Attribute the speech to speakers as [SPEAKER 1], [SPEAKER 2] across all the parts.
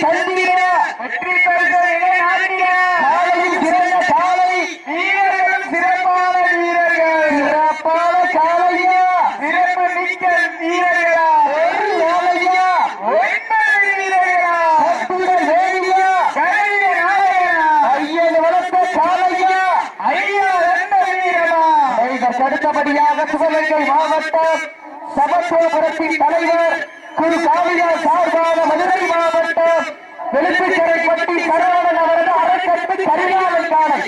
[SPEAKER 1] தந்திட வெற்றி பரிசு காலையில் சிறந்த காலை வீரர்களும் சிறப்பான வீரர்கள். சிறப்பான காலையா? சிறப்பு மிக்க வீரர்களா? ஒரு காலையா? ஒன்பது வீரர்களா? அற்புத வேலியா? கருவிய நாயகனா ஐயன் வளர்த்த காலையா? ஐயா ரெண்ட வீரமா? இதற்கு அடுத்தபடியாக சிவகங்கை மாவட்டம் சமத்துவபுரத்தின் தலைவர் குரு காளியா சார்பான மதுரை மாவட்டம் வெளுப்புச்சரைப்பட்டி சரவணன் அவரது அரைக்கட்டு கரிகாலன் காலை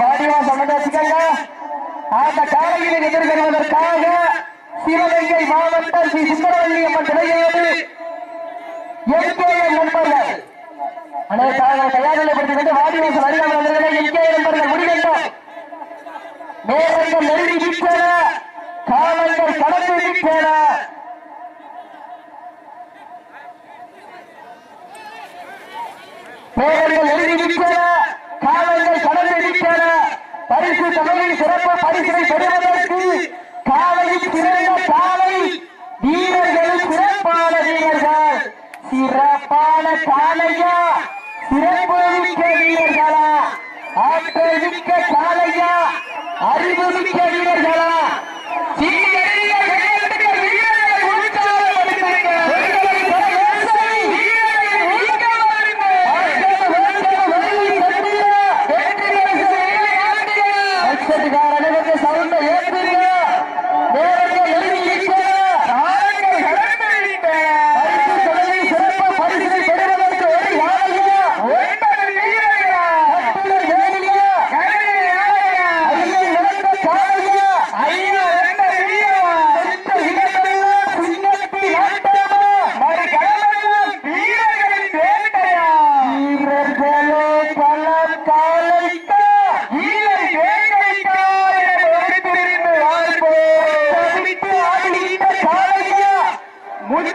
[SPEAKER 1] வாடிவா சொன்னதாச்சுக்கங்க அந்த காலையினை எதிர்கொள்வதற்காக சிவகங்கை மாவட்டம் ஸ்ரீ சுந்தரவல்லி அம்மன் துணையோடு எம்கேஎம் நண்பர்கள். அனைவரும் தயாரிப்படுத்திக் வாடிவாசல் அருகாமல் வந்தவர்களை எம்கேஎம் நண்பர்கள் முடிவென்றோம் நேரங்கள் நெருங்கி விட்டன காலங்கள் கடந்து விட்டன நேரங்கள் நெருங்கி விட்டன பரிசு தொகையின் சிறப்பு பரிசினை பெறுவதற்கு காலையில் சிறந்த காலை சிறப்பான வீரர்கள் சிறப்பான காலையா சிறப்பு மிக்க வீரர்களா ஆற்றல் மிக்க காலையா அறிவு மிக்க வீரர்களா.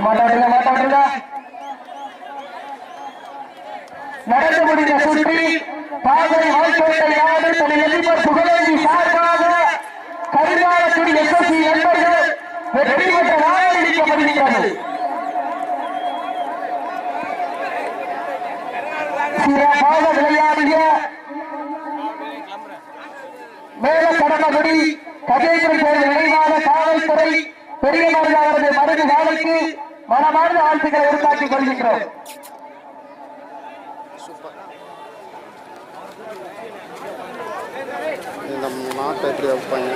[SPEAKER 1] மாட்டாடுங்க மாட்டாடுங்க. நடந்து முடிந்த சுற்றி பாதை வாய்க்கோட்டை யாரு தனி எதிர்ப்பு புகழஞ்சி சார்பாக கருங்காலக்குடி எஸ்எஸ்சி நண்பர்கள் வெற்றி பெற்ற நாள் சிறப்பாக விளையாடிய மேல கடமகுடி கஜேந்திர தேர்வு நினைவாக காவல்துறை பெரிய அவரது மருது வேலைக்கு மனமார்ந்த வாழ்த்துக்களை உருவாக்கிக் கொள்கின்றோம்.
[SPEAKER 2] சூப்பர் இந்த மாட்டை எப்படி வைப்பாங்க?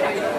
[SPEAKER 3] Thank